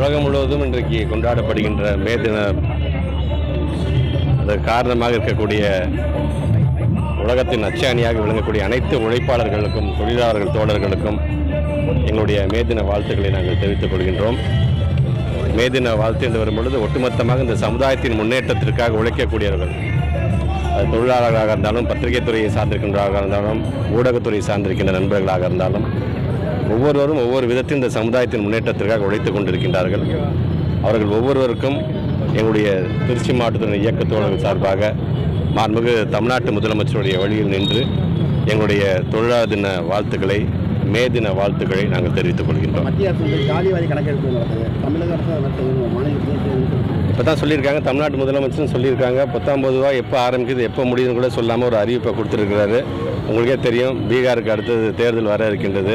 உலகம் முழுவதும் இன்றைக்கு கொண்டாடப்படுகின்ற மே தின அதற்கு காரணமாக இருக்கக்கூடிய உலகத்தின் அச்சாணியாக விளங்கக்கூடிய அனைத்து உழைப்பாளர்களுக்கும் தொழிலாளர்கள் தோழர்களுக்கும் எங்களுடைய மே தின வாழ்த்துக்களை நாங்கள் தெரிவித்துக் கொள்கின்றோம். மே தின வாழ்த்து என்று வரும்பொழுது ஒட்டுமொத்தமாக இந்த சமுதாயத்தின் முன்னேற்றத்திற்காக உழைக்கக்கூடியவர்கள் அது தொழிலாளர்களாக இருந்தாலும் பத்திரிகை துறையை சார்ந்திருக்கின்றவர்களாக இருந்தாலும் ஊடகத்துறையை சார்ந்திருக்கின்ற நண்பர்களாக இருந்தாலும் ஒவ்வொருவரும் ஒவ்வொரு விதத்தில் இந்த சமுதாயத்தின் முன்னேற்றத்திற்காக உழைத்துக் கொண்டிருக்கின்றார்கள். அவர்கள் ஒவ்வொருவருக்கும் எங்களுடைய திருச்சி மாவட்டத்தின் இயக்க தோழர்கள் சார்பாக மாண்புமிகு தமிழ்நாட்டு முதலமைச்சருடைய வழியில் நின்று எங்களுடைய தொழிலாளர் தின வாழ்த்துக்களை மே தின வாழ்த்துக்களை நாங்கள் தெரிவித்துக் கொள்கின்றோம். இப்போ தான் சொல்லியிருக்காங்க. தமிழ்நாட்டு முதலமைச்சரும் சொல்லியிருக்காங்க. பத்தாம் பொதுவாக எப்போ ஆரம்பிக்குது எப்போ முடியுதுன்னு கூட சொல்லாமல் ஒரு அறிவிப்பை கொடுத்துருக்கிறாரு. உங்களுக்கே தெரியும் பீகாருக்கு அடுத்தது தேர்தல் வர இருக்கின்றது.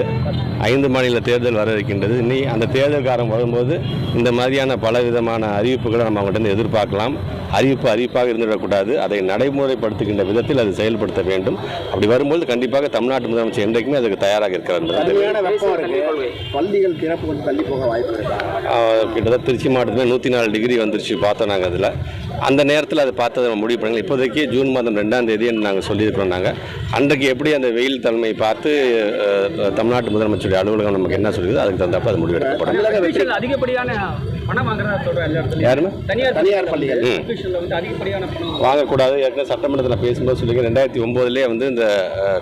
ஐந்து மாநில தேர்தல் வர இருக்கின்றது. இனி அந்த தேர்தல் காலம் வரும்போது இந்த மாதிரியான பல விதமான அறிவிப்புகளை நம்ம அவங்கள்ட்ட எதிர்பார்க்கலாம். அறிவிப்பு அறிவிப்பாக இருந்துவிடக்கூடாது. அதை நடைமுறைப்படுத்துகின்ற விதத்தில் அது செயல்படுத்த வேண்டும். அப்படி வரும்போது கண்டிப்பாக தமிழ்நாட்டு முதலமைச்சர் என்றைக்குமே அதுக்கு தயாராக இருக்கிறார் பள்ளிகள் திறப்பு கொஞ்சம் தள்ளி போக வாய்ப்பு கிட்டத்தட்ட திருச்சி மாவட்டத்தில் நூற்றி நாலு டிகிரி வந்துருச்சு பார்த்தோம் நாங்கள் அதில். அந்த நேரத்தில் அதை பார்த்து நம்ம முடிவு பண்ணல இப்போதைக்கு ஜூன் மாதம் ரெண்டாம் தேதி நாங்கள் சொல்லியிருக்கிறோம் நாங்கள் அன்றைக்கு எப்படி அந்த வெயில் தன்மை பார்த்து தமிழ்நாட்டு முதலமைச்சருடைய அலுவலகம் நமக்கு என்ன சொல்லுது அதுக்கு தகுந்தப்ப அது வெற்றி official அதிகப்படியான யாருமே தனியார் பள்ளிகள். வாங்கக்கூடாது. ஏற்கனவே சட்டமன்றத்தில் பேசும்போது சொல்லிங்க ரெண்டாயிரத்தி ஒம்போதுலேயே வந்து இந்த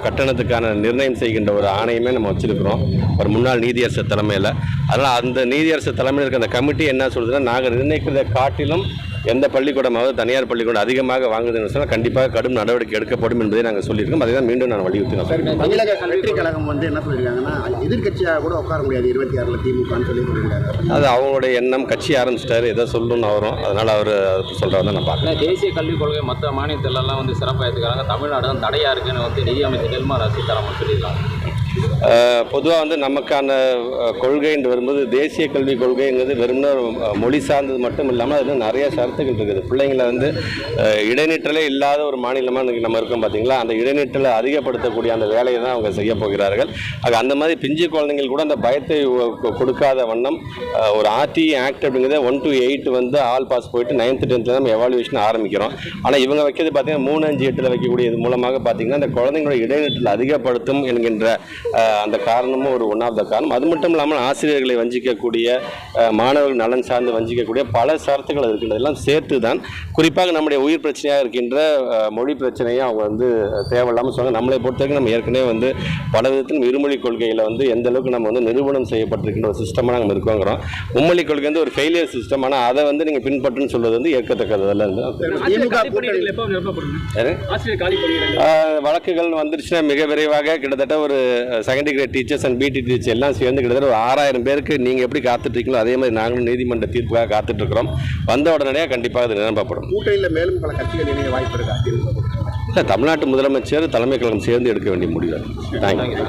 கட்டணத்துக்கான நிர்ணயம் செய்கின்ற ஒரு ஆணையமே நம்ம வச்சுருக்கிறோம். ஒரு முன்னாள் நீதியரசர் தலைமையில். அதனால் அந்த நீதியரசர் தலைமையில் இருக்க அந்த கமிட்டி என்ன சொல்லுதுன்னா நாங்கள் நிர்ணயிக்கிறதை காட்டிலும் எந்த பள்ளிக்கூடமாவது தனியார் பள்ளிக்கூடம் அதிகமாக வாங்குதுன்னு சொன்னால் கண்டிப்பாக கடும் நடவடிக்கை எடுக்கப்படும் என்பதை நாங்கள் சொல்லியிருக்கோம். அதை தான் மீண்டும் நான் வலியுறுத்தி நான் சொல்றேன். தமிழக வெற்றி கழகம் வந்து என்ன சொல்லியிருக்காங்கன்னா எதிர்க்கட்சியாக கூட உட்கார முடியாது. இருபத்தி ஆறுல திமுகன்னு சொல்லி சொல்லியிருக்காங்க. அது அவங்களுடைய எண்ணம். கட்சி ஆரம்பிச்சிட்டாரு. எதை சொல்லணும்னு வரும் அதனால் அவர் சொல்கிறத நான் பார்க்குறேன். தேசிய கல்விக் கொள்கை மற்ற மாநிலத்திலலாம் வந்து சிறப்பாக எடுத்துக்கிறாங்க தமிழ்நாடு தான் தடையாக இருக்குன்னு வந்து நிதியமைச்சர் நிர்மலா சீதாராமன் சொல்லியிருக்காங்க. பொதுவாக வந்து நமக்கான கொள்கைன்னு வரும்போது தேசிய கல்விக் கொள்கைங்கிறது வெறும்னா அஹ், மொழி சார்ந்தது மட்டும் இல்லாமல் அதில் நிறைய கருத்துக்கள் இருக்குது. பிள்ளைங்களை வந்து இடைநிற்றலே இல்லாத ஒரு மாநிலமாக இன்றைக்கி நம்ம இருக்கோம் பார்த்தீங்களா அந்த இடைநிற்றலை அதிகப்படுத்தக்கூடிய அந்த வேலையை தான் அவங்க செய்ய போகிறார்கள். ஆக அந்த மாதிரி பிஞ்சு குழந்தைங்கள் கூட அந்த பயத்தை கொடுக்காத வண்ணம் ஒரு ஆர்டி ஆக்ட் அப்படிங்கிறத ஒன் டு எயிட் வந்து ஆல் பாஸ் போயிட்டு நைன்த்து டென்த்தில் நம்ம எவாலுவேஷன் ஆரம்பிக்கிறோம். ஆனால் இவங்க வைக்கிறது பார்த்தீங்கன்னா மூணு அஞ்சு எட்டில் வைக்கக்கூடிய இது மூலமாக பார்த்தீங்கன்னா அந்த குழந்தைங்களோட இடைநிற்றல் அதிகப்படுத்தும் என்கின்ற அந்த காரணமும் ஒரு ஒன் ஆஃப் த காரணம். அது மட்டும் இல்லாமல் ஆசிரியர்களை வஞ்சிக்கக்கூடிய மாணவர்கள் நலன் சார்ந்து வஞ்சிக்கக்கூடிய பல சரத்துகள் இருக்கின்றதெல்லாம் சேர்த்து தான் குறிப்பாக நம்முடைய உயிர் பிரச்சனையாக இருக்கின்ற மொழி பிரச்சனையை அவங்க வந்து தேவையில்லாமல் சொன்னாங்க நம்மளை பொறுத்த வரைக்கும் நம்ம ஏற்கனவே வந்து பல விதத்திலும் இருமொழி கொள்கையில் வந்து எந்த அளவுக்கு நம்ம வந்து நிறுவனம் செய்யப்பட்டிருக்கின்ற ஒரு சிஸ்டமாக நம்ம இருக்கோங்கிறோம் மும்மொழி கொள்கை வந்து ஒரு ஃபெயிலியர் சிஸ்டம் ஆனால் அதை வந்து நீங்கள் பின்பற்றுன்னு சொல்வது வந்து ஏற்கத்தக்கதல்ல வழக்குகள் வந்துருச்சுன்னா மிக விரைவாக கிட்டத்தட்ட ஒரு secondary grade teachers and PT teachers எல்லாம் சேர்ந்து கிட்டத்தட்ட ஒரு ஆறாயிரம் பேருக்கு நீங்கள் எப்படி காத்துட்ருக்கீங்களோ அதே மாதிரி நாங்களும் நீதிமன்ற தீர்ப்புக்காக காத்துட்ருக்கிறோம் வந்த உடனடியாக கண்டிப்பாக அது நிரப்பப்படும் கூட்டணியில் மேலும் பல கட்சிகள் இணைய வாய்ப்பு இருக்கா? இல்லை தமிழ்நாட்டு முதலமைச்சர் தலைமை கழகம் சேர்ந்து எடுக்க வேண்டிய முடிவு. தேங்க்யூ